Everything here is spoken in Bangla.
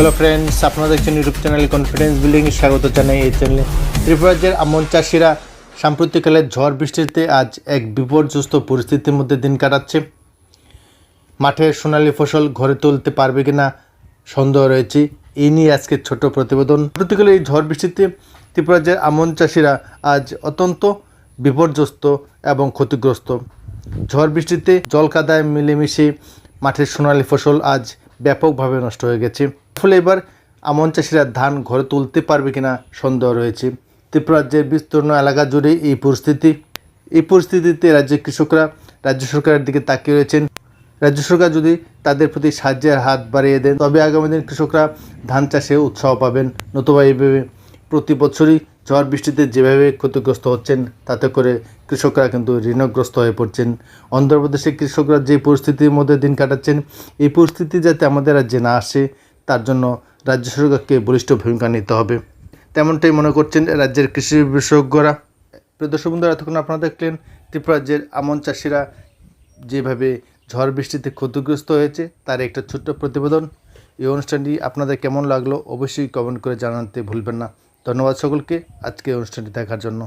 হ্যালো ফ্রেন্ডস আপনারা দেখছেন ইউটিউব চ্যানেল কনফিডেন্স বিল্ডিং স্বাগত জানাই এই চ্যানেলে ত্রিপুরা রাজ্যের আমন চাষিরা সাম্প্রতিককালে ঝড় বৃষ্টিতে আজ এক বিপর্যস্ত পরিস্থিতির মধ্যে দিন কাটাচ্ছে। মাঠের সোনালী ফসল ঘরে তুলতে পারবে কিনা সন্দেহ রয়েছে। এই নিয়ে আজকে ছোট প্রতিবেদন। সাম্প্রতিককালে এই ঝড় বৃষ্টিতে ত্রিপুরা রাজ্যের আমন চাষিরা আজ অত্যন্ত বিপর্যস্ত এবং ক্ষতিগ্রস্ত। ঝড় বৃষ্টিতে জল কাদায় মিলেমিশে মাঠের সোনালী ফসল আজ ব্যাপকভাবে নষ্ট হয়ে গেছে। ফলে এবার আমন চাষিরা ধান ঘরে তুলতে পারবে কিনা সন্দেহ রয়েছে। ত্রিপুরা রাজ্যের বিস্তীর্ণ এলাকা জুড়ে এই পরিস্থিতি। এই পরিস্থিতিতে রাজ্যের কৃষকরা রাজ্য সরকারের দিকে তাকিয়ে রয়েছেন। রাজ্য সরকার যদি তাদের প্রতি সাহায্যের হাত বাড়িয়ে দেন, তবে আগামী দিন কৃষকরা ধান চাষে উৎসাহ পাবেন। নতুবা এইভাবে প্রতি বছরই ঝড় বৃষ্টিতে যেভাবে ক্ষতিগ্রস্ত হচ্ছেন, তাতে করে কৃষকরা কিন্তু ঋণগ্রস্ত হয়ে পড়ছেন। অন্ধ্রপ্রদেশের কৃষকরা যে পরিস্থিতির মধ্যে দিন কাটাচ্ছেন, এই পরিস্থিতি যাতে আমাদের রাজ্যে না আসে তার জন্য রাজ্য সরকারকে বলিষ্ঠ ভূমিকা নিতে হবে। তেমনটাই মনে করছেন রাজ্যের কৃষি বিশেষজ্ঞরা। দর্শক বন্ধুরা, এতক্ষণ আপনারা দেখলেন ত্রিপুরা রাজ্যের আমন চাষিরা যেভাবে ঝড় বৃষ্টিতে ক্ষতিগ্রস্ত হয়েছে, তার একটা ছোট্ট প্রতিবেদন। এই অনুষ্ঠানটি আপনাদের কেমন লাগল অবশ্যই কমেন্ট করে জানাতে ভুলবেন না। ধন্যবাদ সকলকে আজকে অনুষ্ঠানটি দেখার জন্য।